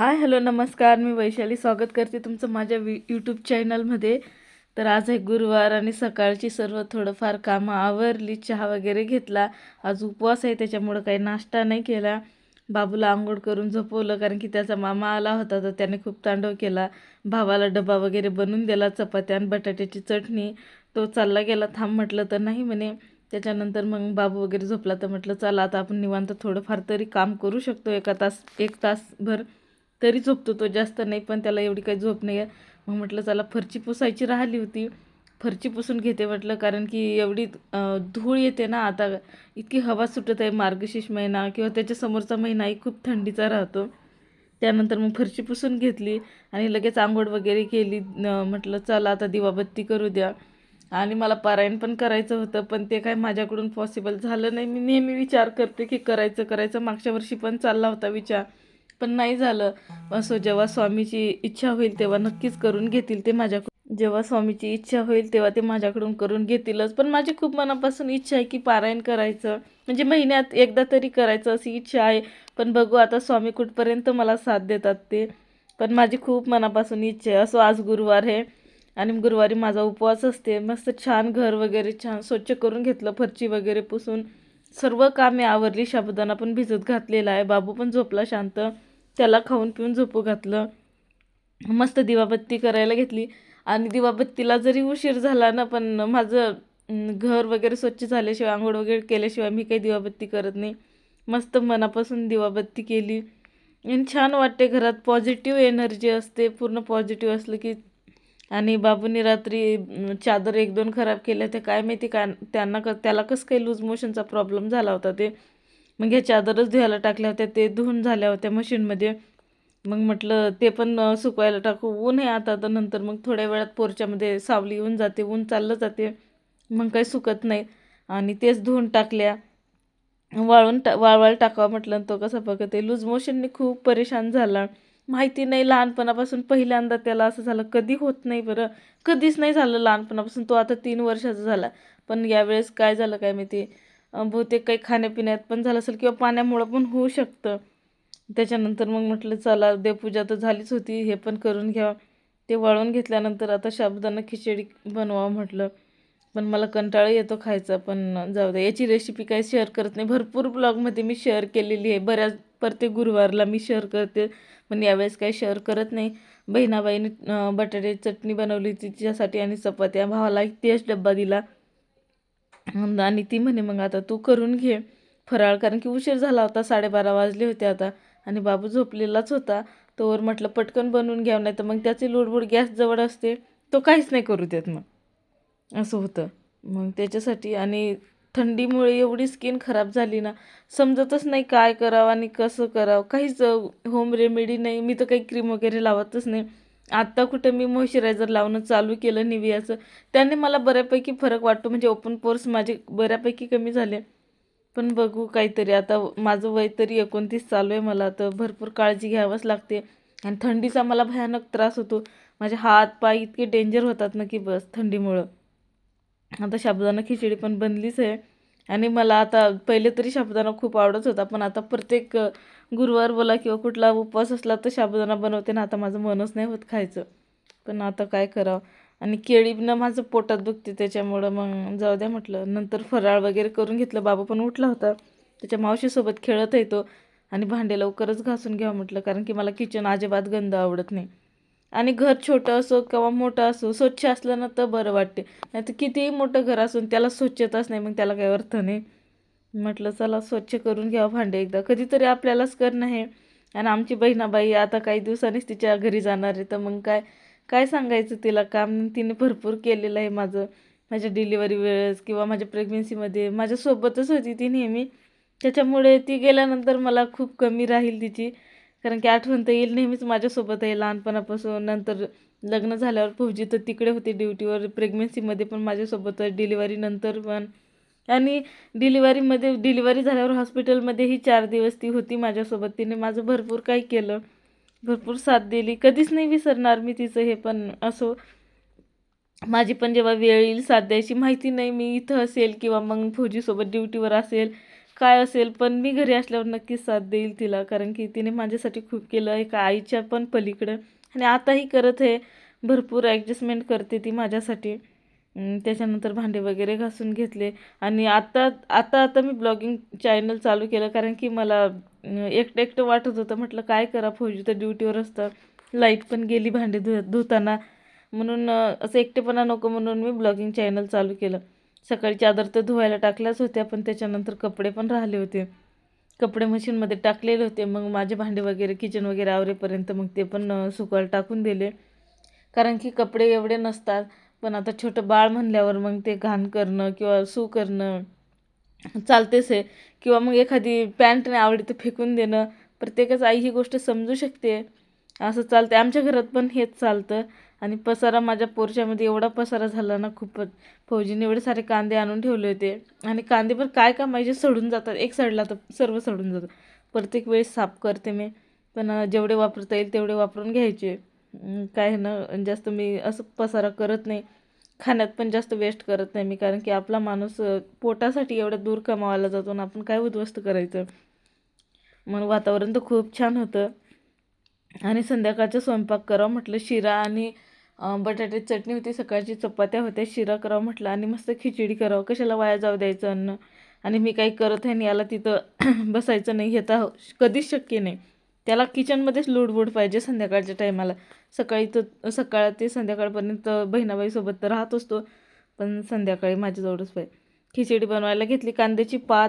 Hi hello नमस्कार. मी वैशाली स्वागत करते तुमचं माझ्या वि यूट्यूब चॅनलमध्ये. तर आज आहे गुरुवार आणि सकाळची सर्व थोडंफार कामं आवरली चहा वगैरे घेतला. आज उपवास आहे त्याच्यामुळं काही नाश्ता नाही केला. बाबूला आंघोळ करून झोपवलं कारण की त्याचा मामा आला होता तर त्याने खूप तांडव केला. भावाला डबा वगैरे बनवून दिला चपात्या आणि बटाट्याची चटणी. तो चालला गेला थांब म्हटलं तर नाही म्हणे. त्याच्यानंतर मग बाबू वगैरे झोपला तर म्हटलं चला आता आपण निवांत थोडंफार तरी काम करू शकतो एका तास एक तासभर. तरी झोपतो तो जास्त नाही पण त्याला एवढी काही झोप नाही आहे. मग म्हटलं चला फरची पुसायची राहिली होती. फरची पुसून घेते म्हटलं कारण की एवढी धूळ येते ना आता इतकी हवा सुटत आहे मार्गशीर्ष महिना किंवा त्याच्या समोरचा महिनाही खूप थंडीचा राहतो. त्यानंतर मग फरची पुसून घेतली आणि लगेच आंघोळ वगैरे केली. म्हटलं चला आता दिवाबत्ती करू द्या. आणि मला पारायण पण करायचं होतं पण ते काय माझ्याकडून पॉसिबल झालं नाही. मी नेहमी विचार करते की करायचं करायचं. मागच्या वर्षी पण चालला होता विचार. पण नाही झालं. असो जेव्हा स्वामीची इच्छा होईल तेव्हा नक्कीच करून घेतील ते माझ्याकडून. जेव्हा स्वामीची इच्छा होईल तेव्हा ते माझ्याकडून करून घेतीलच. पण माझी खूप मनापासून इच्छा आहे की पारायण करायचं. म्हणजे महिन्यात एकदा तरी करायचं अशी इच्छा आहे. पण बघू आता स्वामी कुठपर्यंत मला साथ देतात ते. पण माझी खूप मनापासून इच्छा आहे. असो आज गुरुवार आहे. आणि गुरुवारी माझा उपवास असते. मस्त छान घर वगैरे छान स्वच्छ करून घेतलं. फरची वगैरे पुसून सर्व कामे आवरली. शाबुदाना पण भिजत घातलेला आहे. बाबू पण झोपला शांत. त्याला खाऊन पिऊन झोपू घातलं. मस्त दिवाबत्ती करायला घेतली. आणि दिवाबत्तीला जरी उशीर झाला ना पण माझं घर वगैरे स्वच्छ झाल्याशिवाय आंघोळ वगैरे केल्याशिवाय मी काही दिवाबत्ती करत नाही. मस्त मनापासून दिवाबत्ती केली. आणि छान वाटते घरात. पॉझिटिव्ह एनर्जी असते. पूर्ण पॉझिटिव्ह असलं की आणि बाबूंनी रात्री चादर एक दोन खराब केल्या तर काय माहिती का त्यांना क त्याला कसं काही लूज मोशनचा प्रॉब्लेम झाला होता ते. मग ह्या चादरच धुवायला टाकल्या होत्या ते धुवून झाल्या होत्या मशीनमध्ये मग म्हटलं ते पण सुकवायला टाकू. ऊन आहे आता तर नंतर मग थोड्या वेळात पोरच्यामध्ये सावली येऊन जाते ऊन चाललं जाते. मग काही सुकत नाही. आणि तेच धुवून टाकल्या. वाळून टा वाळवायला टाकावा म्हटलं तो कसा बघते लूज मोशनने खूप परेशान झाला. माहिती नाही लहानपणापासून पहिल्यांदा त्याला असं झालं. कधी होत नाही बरं. कधीच नाही झालं लहानपणापासून तो आता तीन वर्षाचा झाला. पण यावेळेस काय झालं काय माहिती? आहे बहुतेक काही खाण्यापिण्यात पण झालं असेल किंवा पाण्यामुळं पण होऊ शकतं. त्याच्यानंतर मग म्हटलं चला देवपूजा तर झालीच होती हे पण करून घ्या. ते वाळून घेतल्यानंतर आता शाबुदाना खिचडी बनवावं म्हटलं. पण मला कंटाळा येतो खायचा पण जाऊ दे. याची रेसिपी काही शेअर करत नाही. भरपूर ब्लॉगमध्ये मी शेअर केलेली आहे. बऱ्याच प्रत्येक गुरुवारला मी शेअर करते. पण यावेळेस काही शेअर करत नाही. बहिणाबाईने बटाट्याची चटणी बनवली तिच्यासाठी आणि चपात्या. भावाला एक तेच डब्बा दिला. आणि ती म्हणे मग आता तू करून घे. फराळ कारण की उशीर झाला होता साडेबारा वाजले होते आता आणि बाबू झोपलेलाच होता. तोवर म्हटलं पटकन बनवून घ्यावं नाही तर मग त्याची लोडबोड गॅस जवळ असते तो काहीच नाही करू देत मग. असं होतं. मग त्याच्यासाठी आणि थंडीमुळे एवढी स्किन खराब झाली ना समजतच नाही काय करावं आणि कसं करावं. काहीच होम रेमेडी नाही मी तर काही क्रीम वगैरे लावतच नाही. आत्ता कुठं मी मॉइश्चरायझर लावणं चालू केलं निवियाचं त्याने मला बऱ्यापैकी फरक वाटतो. म्हणजे ओपन पोर्स माझे बऱ्यापैकी कमी झाले. पण बघू काहीतरी आता माझं वय तरी एकोणतीस चालू आहे मला तर भरपूर काळजी घ्यावंच लागते. आणि थंडीचा मला भयानक त्रास होतो. माझे हात पाय इतके डेंजर होतात ना की बस थंडीमुळं. आता साबुदाणा खिचडी पण बनलीच आहे. आणि मला आता पहिले तरी साबुदाणा खूप आवडत होता पण आता प्रत्येक गुरुवार बोला किंवा कुठला उपवास असला तर साबुदाणा बनवते ना आता माझं मनच नाही होत खायचं. पण आता काय करावं? आणि केळीनं माझं पोटात दुखते त्याच्यामुळं मग जाऊ द्या म्हटलं. नंतर फराळ वगैरे करून घेतलं. बाबा पण उठला होता. त्याच्या मावशीसोबत खेळत येतो. आणि भांडे लवकरच घासून घ्यावं म्हटलं कारण की मला किचन अजिबात गंद आवडत नाही. आणि घर छोटं असो किंवा मोठं असो स्वच्छ असलं ना तर बरं वाटते. नाही तर कितीही मोठं घर असून त्याला स्वच्छताच नाही मग त्याला काही अर्थ नाही. म्हटलं चला स्वच्छ करून घ्यावं भांडे एकदा. कधीतरी आपल्यालाच करणं आहे आणि आमची बहिणाबाई आता काही दिवसांनीच तिच्या घरी जाणार आहे तर मग काय काय सांगायचं तिला? काम तिने भरपूर केलेलं आहे माझं. माझ्या डिलिव्हरी वेळेस किंवा माझ्या प्रेग्नेन्सीमध्ये माझ्यासोबतच होती ती नेहमी. त्याच्यामुळे ती गेल्यानंतर मला खूप कमी राहील तिची. कारण की आठवण तर येईल नेहमीच माझ्यासोबत आहे लहानपणापासून. नंतर लग्न झाल्यावर फौजी तर तिकडे होती ड्युटीवर प्रेग्नन्सीमध्ये पण माझ्यासोबत डिलिव्हरीनंतर पण. आणि डिलिव्हरीमध्ये डिलिव्हरी झाल्यावर हॉस्पिटलमध्येही चार दिवस ती होती माझ्यासोबत. तिने माझं भरपूर काही केलं. भरपूर साथ दिली. कधीच नाही विसरणार मी तिचं हे पण असो. माझी पण जेव्हा वेळ येईल साथ द्यायची माहिती नाही मी इथं असेल किंवा मग फौजीसोबत ड्युटीवर असेल. काय असेल पण मी घरी असल्यावर नक्कीच साथ देईल तिला कारण की तिने माझ्यासाठी खूप केलं एका आईच्या पण पलीकडं. आणि आताही करत आहे भरपूर ॲडजस्टमेंट करते ती माझ्यासाठी. त्याच्यानंतर भांडे वगैरे घासून घेतले. आणि आता आता आता मी ब्लॉगिंग चॅनल चालू केलं कारण की मला एकटं एकटं वाटत होतं. म्हटलं काय करा फौजी तर ड्युटीवर असतं. लाइट पण गेली भांडे धु धुताना. म्हणून असं एकटेपणा नको म्हणून मी ब्लॉगिंग चॅनल चालू केलं. सकाळी चादर तर धुवायला टाकल्याच होत्या पण त्याच्यानंतर कपडे पण राहिले होते. कपडे मशीनमध्ये टाकलेले होते. मग माझे भांडे वगैरे किचन वगैरे आवरेपर्यंत मग ते पण सुकायला टाकून दिले. कारण की कपडे एवढे नसतात. पण आता छोटं बाळ म्हणल्यावर मग ते घाण करणं किंवा सू करणं चालतेच आहे. किंवा मग एखादी पॅन्ट नाही आवडी तर फेकून देणं. प्रत्येकच आई ही गोष्ट समजू शकते. असं चालतं आमच्या घरात पण हेच चालतं. आणि पसारा माझ्या पोरच्यामध्ये एवढा पसारा झाला ना खूपच. फौजीने एवढे सारे कांदे आणून ठेवले होते. आणि कांदे पण काय कामाचे सडून जातात. एक सडला तर सर्व सडून जातात. प्रत्येक वेळेस साफ करते मी. पण जेवढे वापरता येईल तेवढे वापरून घ्यायचे. काय ना जास्त मी असं पसारा करत नाही. खाण्यात पण जास्त वेस्ट करत नाही मी. कारण की आपला माणूस पोटासाठी एवढं दूर कमावायला जातो आणि आपण काय उद्ध्वस्त करायचं? मग वातावरण तर खूप छान होतं. आणि संध्याकाळचा स्वयंपाक करावं म्हटलं शिरा आणि बटाट्याची चटणी होती सकाळची चपात्या होत्या शिरा करावं म्हटलं आणि मस्त खिचडी करावं. कशाला वाया जाऊ द्यायचं अन्न? आणि मी काही करत आहे आणि याला तिथं बसायचं नाही हे तर कधीच शक्य नाही. त्याला किचनमध्येच लूडबूड पाहिजे संध्याकाळच्या टायमाला. सकाळी तर सकाळ ते संध्याकाळपर्यंत बहिणाबाईसोबत तर राहत असतो पण संध्याकाळी माझ्याजवळच पाहिजे. खिचडी बनवायला घेतली कांद्याची पात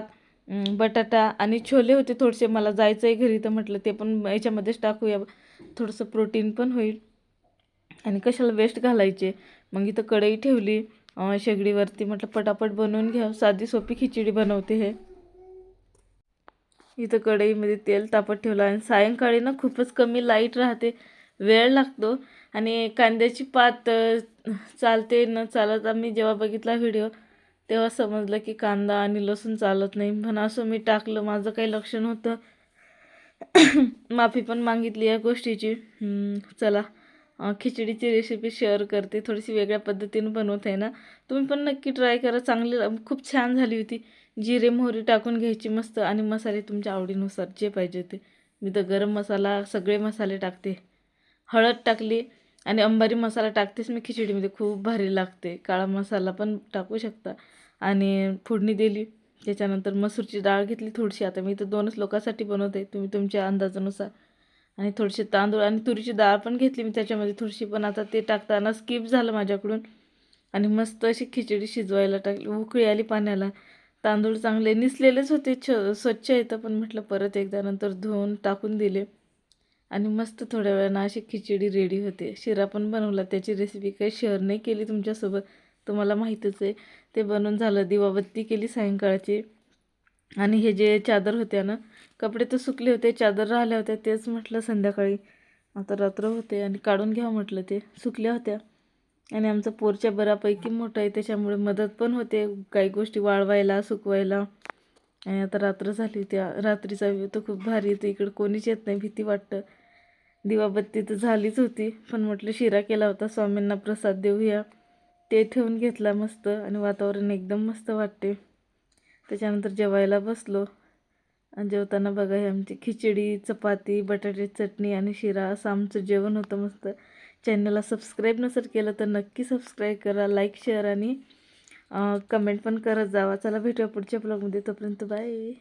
बटाटा आणि छोले होते थोडेसे. मला जायचं आहे घरी तर म्हटलं ते पण याच्यामध्येच टाकूया. थोडंसं प्रोटीन पण होईल. आणि कशाला वेस्ट घालायचे? मग इथं कढई ठेवली शेगडीवरती म्हटलं पटापट बनवून घ्या साधी सोपी खिचडी बनवते हे. इथं कढईमध्ये तेल तापत ठेवलं आणि सायंकाळी ना खूपच कमी लाइट राहते वेळ लागतो आणि कांद्याची पात चालते न चालत आम्ही जेव्हा बघितला व्हिडिओ तेव्हा समजलं की कांदा आणि लसूण चालत नाही. पण असं मी टाकलं माझं काही लक्ष नव्हतं. माफी पण मागितली या गोष्टीची. चला. खिचडीची रेसिपी शेअर करते. थोडीशी वेगळ्या पद्धतीने बनवत आहे ना. तुम्ही पण नक्की ट्राय करा. चांगली खूप छान झाली होती. जिरे मोहरी टाकून घ्यायची मस्त आणि मसाले तुमच्या आवडीनुसार जे पाहिजे ते मी तर गरम मसाला सगळे मसाले टाकते. हळद टाकली आणि अंबारी मसाला टाकतेच. मी खिचडीमध्ये खूप भारी लागते. काळा मसाला पण टाकू शकता. आणि फोडणी दिली. त्याच्यानंतर मसूरची डाळ घेतली थोडीशी. आता मी तर दोनच लोकांसाठी बनवते. तुम्ही तुमच्या अंदाजानुसार. आणि थोडीशी तांदूळ आणि तुरीची डाळ पण घेतली मी त्याच्यामध्ये थोडीशी पण आता ते टाकताना स्किप झालं माझ्याकडून. आणि मस्त अशी खिचडी शिजवायला टाकली. उकळी आली पाण्याला. तांदूळ चांगले निसलेलेच होते. छ स्वच्छ येतं पण म्हटलं परत एकदा नंतर धुवून टाकून दिले. आणि मस्त थोड्या वेळानं अशी खिचडी रेडी होते. शिरा पण बनवला. त्याची रेसिपी काही शेअर नाही केली तुमच्यासोबत. तुम्हाला माहीतच आहे. ते बनवून झालं दिवाबत्ती केली सायंकाळची. आणि हे जे चादर होत्या ना कपडे तर सुकले होते चादर राहिल्या होत्या तेच म्हटलं संध्याकाळी. आता रात्र होते आणि काढून घ्या म्हटलं ते. सुकल्या होत्या. आणि आमचा पोरच्या बऱ्यापैकी मोठा आहे त्याच्यामुळे मदत पण होते. काही गोष्टी वाळवायला सुकवायला. आणि आता रात्र झाली त्या रात्रीचा व्यू तर खूप भारी येतो इकडं कोणीच येत नाही भीती वाटतं. दिवाबत्ती तर झालीच होती पण म्हटलं शिरा केला होता स्वामींना प्रसाद देऊया. ते ठेवून घेतला मस्त आणि वातावरण एकदम मस्त वाटते. त्याच्यानंतर जेवायला बसलो. आणि जेवताना बघा हे आमची खिचडी चपाती बटाट्याची चटणी आणि शिरा असं आमचं जेवण होतं मस्त. चॅनलला सबस्क्राईब नसेल केलं तर नक्की सबस्क्राईब करा लाईक शेअर आणि कमेंट पण करत जावा. चला भेटूया पुढच्या ब्लॉगमध्ये तोपर्यंत बाय